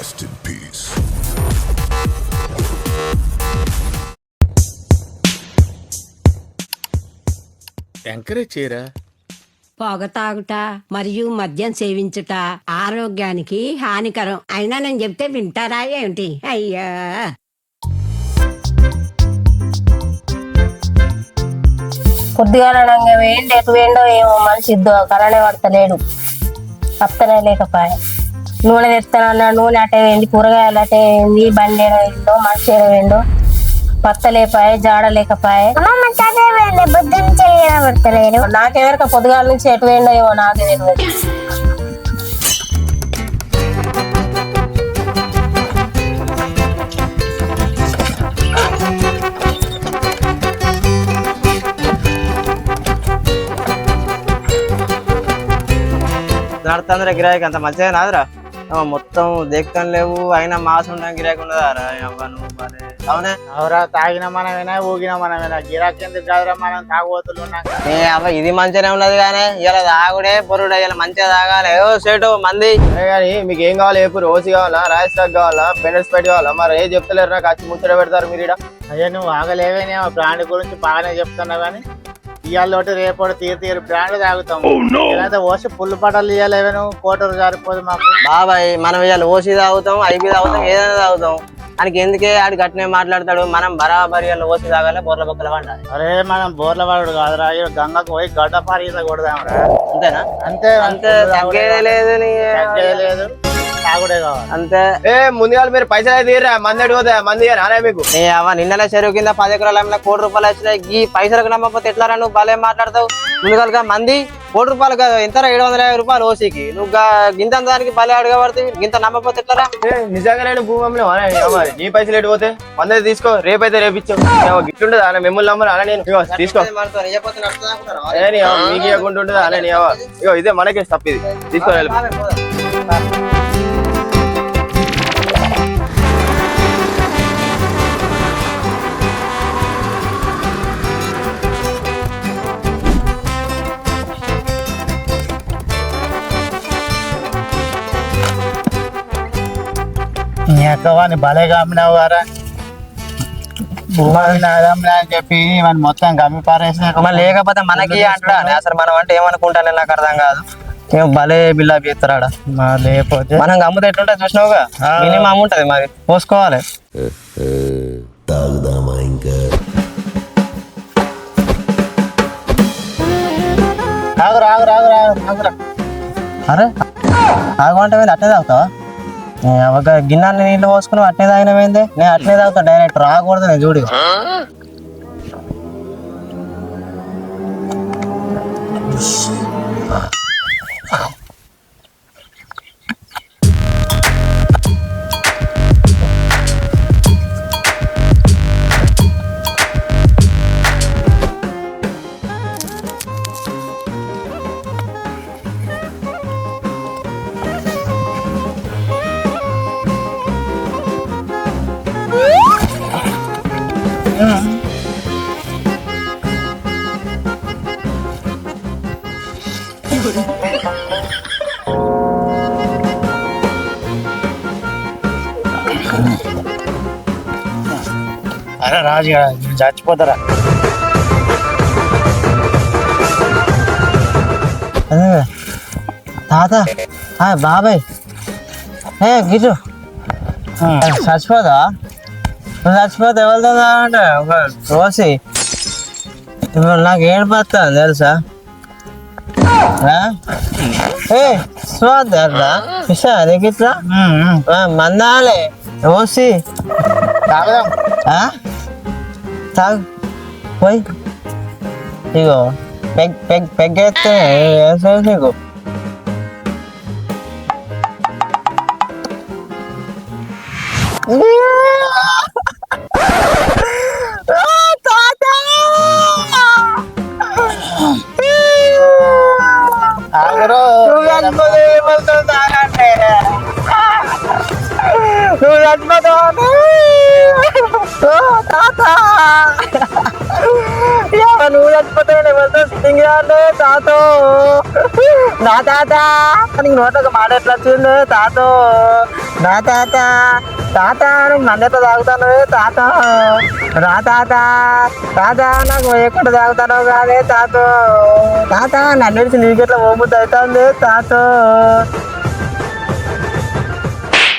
Rest in peace. Encourage చేయరా? పొగ తాగుట మరియు మద్యం సేవించుట ఆరోగ్యానికి హానికరం. అయినా నేను చెప్తే వింటారా ఏమిటి అయ్యా! వేయండి ఎటు వేయండో ఏమో మనిషి ఇద్దో కరానే పడతలేడు. వస్తనే లేకపాయ. నూనె తెస్తానన్నా నూనె అటే వేయండి కూరగాయలు అటే వేయండి బండి ఏడో వేయండో మనిషి ఏడో వేయండో పత్తలేపాయ జాడ లేకపాయ. నాకెవరిక పొద్దుగాల నుంచి ఎటు వేయండో ఏమో నాకే తెలియదు నడుతుందిరా గిరాకీ అంత మంచిగా నాదురా మొత్తం దేక్తం లేవు అయినా మాసం ఉండడం గిరాకీ ఉండదా? అవ్వ నువ్వు భలే. అవునే? అవరా తాగిన మనమేనా ఊగిన మనమేనా? గిరాకీ ఎందుకు కాదురా మనం తాగుబోతులు ఉన్నాం. ఏ ఇది మంచిగానే ఉన్నది కానీ ఇలా తాగుడే పొరుడే ఇలా మంచిగా తాగాలి. ఏదో సేటు మంది. కానీ మీకు ఏం కావాలి ఏపు రోజు కావాలా రాయల్ స్టాక్ కావాలా బెండర్ స్పెట్ కావాలా? మరి ఏ చెప్తలేరు నాకు వచ్చి ముచ్చట పెడతారు మీరు అయ్యా నువ్వు ఆగలేవేనేమో బ్రాండ్ గురించి బాగానే చెప్తున్నావు కానీ. ఇవాళ రేపటి తీరు తీరు బ్రాండ్ తాగుతాం. లేదా ఓసి పుల్లు పటాలు ఇవ్వలేవే నువ్వు? కోటరు జారిపోదు మాకు. బాబాయ్ మనం ఇవాళ ఓసి తాగుతాం ఐబీ తాగుతాం ఏదైనా తాగుతాం. ఆయనకి ఎందుకే ఆడు గట్టినే మాట్లాడతాడు? మనం బరాబరి ఓసి తాగాలి బొర్ల బొక్కల వండాలి. అరే మనం బోర్ల వాడు కాదురా. ఈడ గంగకు పోయి గడ్డ పారీత కొడదాంరా. అంతేనా? అంతే అంతే తగ్గేదే లేదు తగ్గేది లేదు. అంతే. ఏ ముందుగా మీరు పైసలు అయితే తీయరా మంది అడిగిపోతే మంది నానే మీకు. నీ అవ్వ నిన్నలే చెరువు కింద పది ఎకరాల అమ్మిన కోటి రూపాయలు వచ్చినాయి ఈ పైసలకు నమ్మకపోతే ఎట్లా నువ్వు భలే మాట్లాడతావు? ముందుగా మంది కోటి రూపాయలు కాదు ఎంత ఏడు వందల యాభై రూపాయలు ఓసీకి. నువ్వు గింత దానికి భలే అడగబడితే గింత నమ్మకపోతే ఎట్లా ఏ, నిజంగా నేను భూమి నీ పైసలు ఎడిపోతే మంది తీసుకో రేపైతే రేపిచ్చు గిట్లుంటదా అన్న మిమ్మల్ని నమ్మరు అలా నేను. ఇగో తీసుకో. ఏ నీ అవ్వ, మీకు ఇవ్వకుండా ఉంటుందా అలా ఇదే మనకే తప్పు ఇది తీసుకో నీ అక్కవాని భలేగా అమ్మినావు గారా అని చెప్పి మన మొత్తం గమ్మి పారేసిన మరి లేకపోతే మనకి అంటాడు? అసలు మనం అంటే ఏమనుకుంటానే నాకు అర్థం కాదు. ఏం భలే బిల్లా బీస్తారాడ లేకపోతే మనం అమ్ముతే ఎట్లుంటే చూసినావుగా? మినిమం ఉంటది మరి పోసుకోవాలి. తాగుదామా ఇంకా ఆగురా ఆగురా ఆగురా ఆగురా. అరే ఆగమంటే మీద అట్నే తాగుతావా? ఒక గిన్నె నీళ్ళు పోసుకుని అట్నే తాగినమైంది నేను అట్నే తాగుతా డైరెక్ట్ రాకూడదు నేను చూడు. అరే రాజు గారు, నేను చచ్చిపోతారా అదే తాత ఆ, బాబాయ్ ఏ గిజు చచ్చిపోదా నువ్వు చచ్చిపోతే ఎవరితో అంటే ఒక రోసి ఇప్పుడు నాకు ఏడిపోతాను తెలుసా నీకు ఇట్లా ఆ, మందాలే రోసి తాగుదాం? తాగు పోయి ఇగో పెగ్ పెగ్ పెగ్ ఎత్తే నీకు తాత. నువ్వు చచ్చిపోతే ఎవరితో సిట్టింగ్ తాతో. నా తాత. నీకు నోట్లోకి మాట ఎట్లా వచ్చింది? తాతో. నా తాత. తాత నేను మందెట్లా తాగుతాను తాత. రా తాత. తాత నాకు ఎక్కడ తాగుతానో కాదే తాతో. తాత నన్ను నీకెట్లా ఓముద్దు అవుతుంది? తాతో.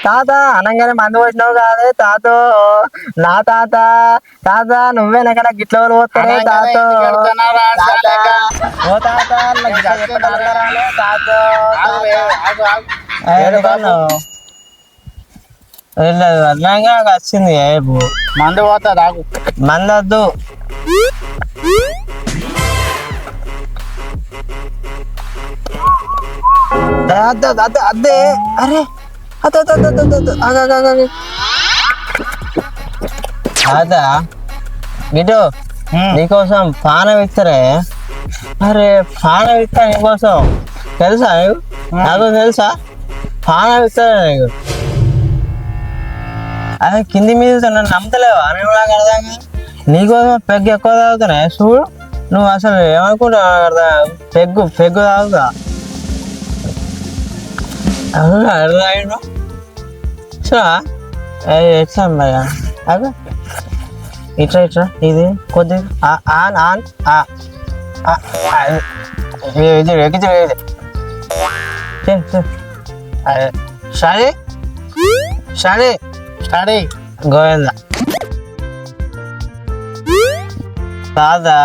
తాత అనగానే మందు వచ్చినావు కాదే తాతో. నా తాత తాత నువ్వేనక్కడ గిట్ల వాళ్ళు పోతారే తాతో. ఓ తాత నాకు గిట్ల అట్లాగా వచ్చింది మందు పోతా తాగు మందొద్దు. అద్దే. అరే. అదా గిటు నీకోసం పానం ఇస్తారే అరే పానం ఇస్తా నీకోసం. తెలుసా నీకు? నాకు తెలుసా? పానం ఇస్తారా నీకు. అదే కింది మీద నన్ను నమ్మతలేవా? నేను కూడా అర్థం కాదు. నీకోసం పెగ్గు ఎక్కువ తాగుతానే చూడు నువ్వు అసలు ఏమనుకుంటావు నాకు కాదు. పెగ్గు పెగ్గు తాగుతా. అవునా సో అది ఎట్లా భయ్యా అదే ఇట్లా ఇట్లా ఇది కొద్ది ఆన్ ఆన్ ఇది ఇది ఇది చే, అదే. సరే సరే స్టడీ గోవింద కాదా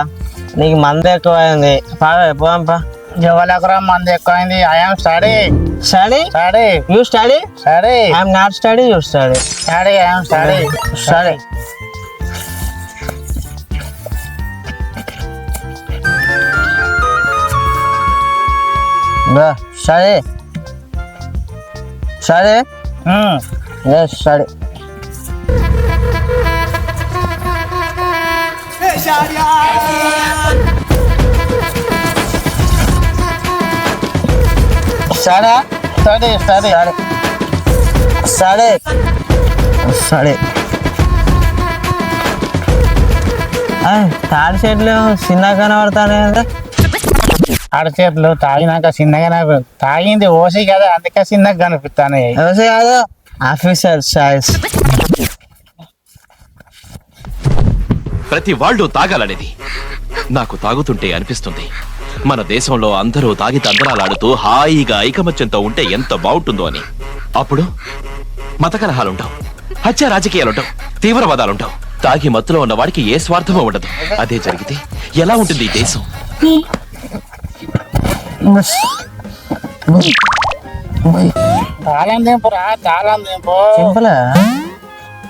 నీకు మంది ఎక్కువైంది పాడే పోంపా ఎవరెకరా మంది ఎక్కువైంది I'm study study study you study study I'm not study you study study I'm study study study study yes study study study study సరే సరే తాడి చెట్లు చిన్నగా కనబడతానే ఆడ చేతులు తాగినాక చిన్నగా తాగింది ఓసి కదా అందుకే చిన్నగా కనిపిస్తాను. వ్యవసాయ కాదు. ఆఫీసర్ సాయిస్ ప్రతి వాళ్ళు తాగాలనేది నాకు తాగుతుంటే అనిపిస్తుంది. మన దేశంలో అందరూ తాగి తందరాలాడుతూ హాయిగా ఐకమత్యంతో ఉంటే ఎంత బాగుంటుందో అని. అప్పుడు మత కలహాలుంటావు హత్య రాజకీయాలుంటావు తీవ్రవాదాలుంటావు. తాగి మత్తులో ఉన్న వాడికి ఏ స్వార్థమూ ఉండదు. అదే జరిగితే ఎలా ఉంటుంది ఈ దేశం? తాళం దింపు రా తాళం దింపు సింపుల్?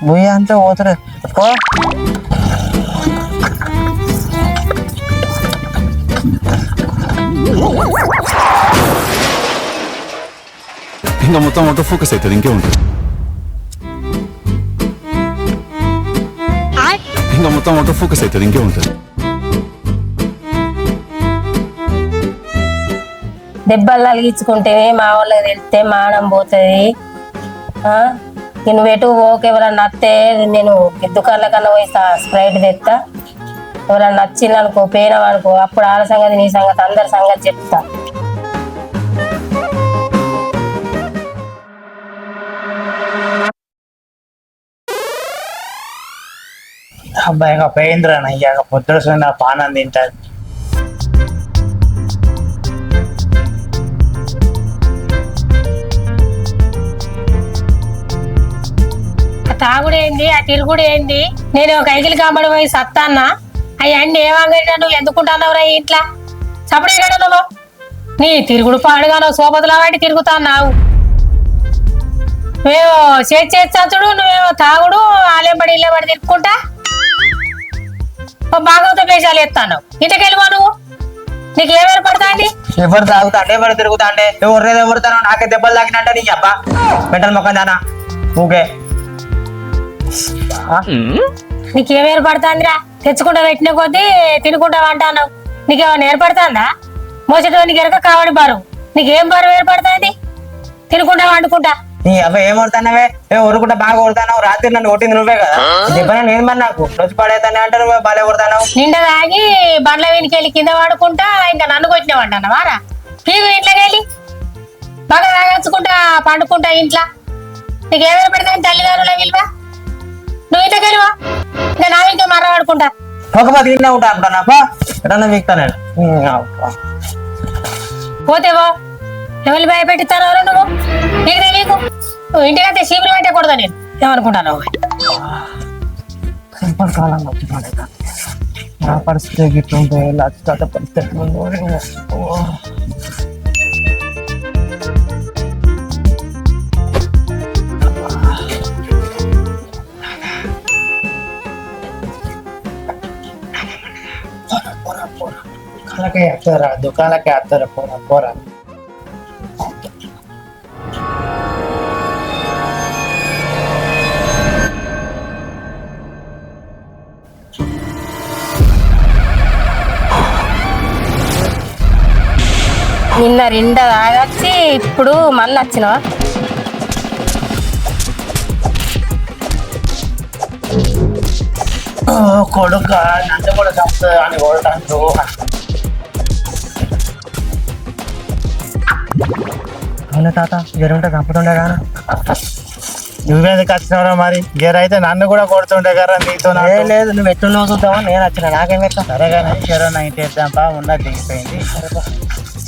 బుయ్య అంటే పోతారు. ఇంకా మొత్తం ఆఫ్ ఫోకస్ అవుతుంది ఇంకే ఉంటుంది ఇంకా మొత్తం ఆఫ్ ఫోకస్ అవుతుంది ఇంకే ఉంటుంది దెబ్బలు తలిగించుకుంటే మా వాళ్ళకి తెలిస్తే మానం పోతుంది. నువ్వు ఎటు ఓకే ఎవరన్నా నత్తే నేను దుకాణాల కన్నా పోయి స్ప్రైట్ తెస్తా ఎవరన్నా నచ్చింది అనుకో పోయినావనుకో అప్పుడు ఆడ సంగతి నీ సంగతి అందరి సంగతి చెప్తా. అబ్బాయి ఇంకా పోయిందిరా ఇక పొద్దున నా పానం తింటారు ఆ తాగుడు ఏంది? ఆ తిరుగుడు ఏంది? నేను ఒక ఐకిలి కాంబడి పోయి సత్తాన్నా. అయ్యండి ఏమంగా నువ్వు ఎందుకుంటున్నావు రా ఇంట్లో? చప్పుడు నువ్వు? నీ తిరుగుడు పాడుగాను సోపతుల వాటి తిరుగుతున్నావు. మేము చేతి చేస్తాడు నువ్వేమో తాగుడు ఆలేబడి ఇల్లేబడి తిరుక్కుంటా? ఓ భాగవత పేషాలు ఎత్తాను. ఇంటికి వెళ్ళిపో నువ్వు నీకు ఏం ఏర్పడతా అండి ఎవరు తాగుతా అంటే ఎవరు తిరుగుతా అంటే ఎవరు ఎవరుతానో నాకే దెబ్బలు తాకినంటే నీకు అబ్బా మెంటల్ మొక్క దానా? ఊకే. నీకు ఏం ఏర్పడుతుందిరా తెచ్చుకుంటా పెట్టిన కొద్దీ తినుకుంటా అంటాను. నీకేమైనా ఏర్పడుతుందా? మోసేటో నీకు ఎరక కావడి బరువు. నీకేం బరువు ఏర్పడుతుంది? తినుకుంటా వండుకుంటా నీ అబ్బాయి ఏం కొడతానవే? ఏ ఉరుకుంటా బాగా కొడతానావు. రాత్రి నన్ను కొట్టింది నువ్వే కదా. చెప్పిన నేను మరి నాకు రోజు పడేతానే అంటే నువ్వే బాగా కొడతానావు. నిండా తాగి బండ్ల వెనుక వెళ్ళి కింద పడుకుంటా ఇంకా నన్ను కొట్టినావంట వారా? పీగు ఇంట్లోకి వెళ్ళి? బాగా తాగచ్చుకుంటా పండుకుంటా ఇంట్లో? నీకు ఏమైనా పెడతాను తల్లిదండ్రుల విలువ? నువ్వు ఇంట్లోకి వెళ్ళివా? ఇంకా నా ఇంట్లో మర్ర పడుకుంటా. ఒక పది తిన్నా ఉంటా ఎటన్నా వీక్తా నేను. పోతేవో ఎవరు భయపెట్టిస్తారో నువ్వు? నీకు తెలియకు నువ్వు ఇంటికి అయితే సీపులు పెట్టే కూడదా నేను ఏమనుకుంటాను సింపుల్ కాలం వచ్చి పడేదా నా పరిస్థితి లక్ష పరిస్థితి దుకాణకే వస్తారా? దుకాణకే పోరా పోరా. నిన్న రెండ తాగొచ్చి ఇప్పుడు మళ్ళీ వచ్చినావా? కొడుక నన్ను కూడా చంపుతుంది అని కొడతాను అవునా తాత జరుగుంటే చంపుతుండే కానీ నువ్వేందుకు వచ్చినావురా మరి? జర అయితే నన్ను కూడా కొడుతుండే కదా నీతో. లేదు నువ్వు ఎట్లున్నావు చూద్దామా? నేను వచ్చిన నాకేం ఎట్లా? సరే కానీ జర నైట్ వేద్దాంపా ఉన్నది దిగిపోయింది.